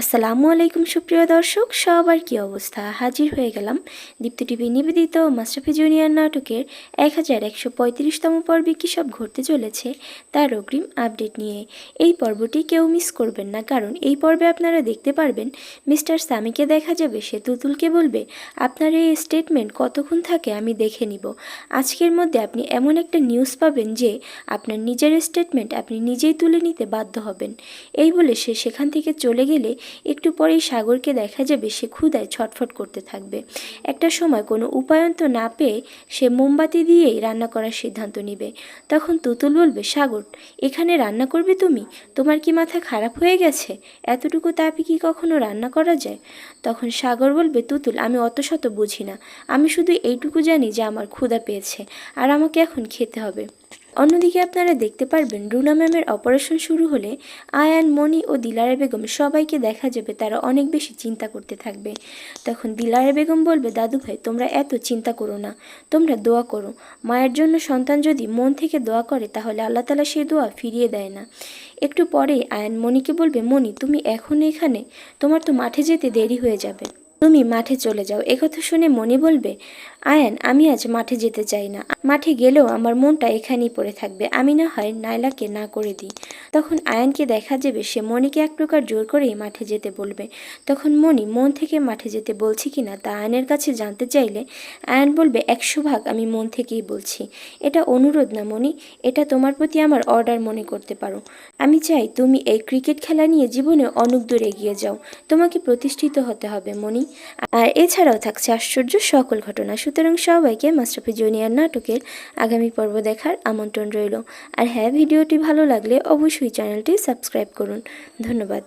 আসসালামু আলাইকুম সুপ্রিয় দর্শক, সবার কি অবস্থা? হাজির হয়ে গেলাম দীপ্ত টিভি নিবেদিত মাস্টাফি জুনিয়র নাটকের এক হাজার একশো পঁয়ত্রিশতম পর্বে কী সব ঘটতে চলেছে তার অগ্রিম আপডেট নিয়ে। এই পর্বটি কেউ মিস করবেন না, কারণ এই পর্বে আপনারা দেখতে পারবেন মিস্টার সামিকে দেখা যাবে, সে তুতুলকে বলবে, আপনার এই স্টেটমেন্ট কতক্ষণ থাকে আমি দেখে নিব। আজকের মধ্যে আপনি এমন একটা নিউজ পাবেন যে আপনার নিজের স্টেটমেন্ট আপনি নিজেই তুলে নিতে বাধ্য হবেন। এই বলে সে সেখান থেকে চলে গেলে একটু পরেই সাগরকে দেখা যাবে সে ক্ষুদায় ছটফট করতে থাকবে। একটা সময় কোনো উপায়ন্ত না পেয়ে সে মোমবাতি দিয়েই রান্না করার সিদ্ধান্ত নিবে। তখন তুতুল বলবে, সাগর, এখানে রান্না করবে তুমি? তোমার কি মাথা খারাপ হয়ে গেছে? এতটুকু তাপে কি কখনো রান্না করা যায়? তখন সাগর বলবে, তুতুল, আমি অত শত বুঝি না। আমি শুধু এইটুকু জানি যে আমার ক্ষুধা পেয়েছে, আর আমাকে এখন খেতে হবে। অন্যদিকে আপনারা দেখতে পারবেন রুনা ম্যামের অপারেশন শুরু হলে আয়ান মণি ও দিলারা বেগম সবাইকে দেখা যাবে তারা অনেক বেশি চিন্তা করতে থাকবে। তখন দিলারা বেগম বলবে, দাদু ভাই, তোমরা এত চিন্তা করো না, তোমরা দোয়া করো। মায়ের জন্য সন্তান যদি মন থেকে দোয়া করে, তাহলে আল্লাহ তালা সেই দোয়া ফিরিয়ে দেয় না। একটু পরেই আয়ান মণিকে বলবে মণি তুমি এখন এখানে, তোমার তো মাঠে যেতে দেরি হয়ে যাবে। তুমি মাঠে চলে যাও। একথা শুনে মনি বলবে আয়ান, আমি আজ মাঠে যেতে চাই না। মাঠে গেলেও আমার মনটা এখানেই পড়ে থাকবে। আমি না হয় নাইলাকে না করে দিই। তখন আয়ানকে দেখা যাবে, সে মনিকে এক প্রকার জোর করেই মাঠে যেতে বলবে। তখন মনি মন থেকে মাঠে যেতে বলছি কি না তা আয়নের কাছে জানতে চাইলে আয়ান বলবে, একশো ভাগ আমি মন থেকেই বলছি। এটা অনুরোধ না মনি, এটা তোমার প্রতি আমার অর্ডার মনে করতে পারো। আমি চাই তুমি এই ক্রিকেট খেলা নিয়ে জীবনে অনেক দূর এগিয়ে যাও। তোমাকে প্রতিষ্ঠিত হতে হবে মনি। আর এছাড়াও থাকছে আশ্চর্য সকল ঘটনা। সুতরাং সবাইকে মাস্টারফি জুনিয়র নাটকের আগামী পর্ব দেখার আমন্ত্রণ রইল। আর হ্যাঁ ভিডিওটি ভালো লাগলে অবশ্যই চ্যানেলটি সাবস্ক্রাইব করুন। ধন্যবাদ।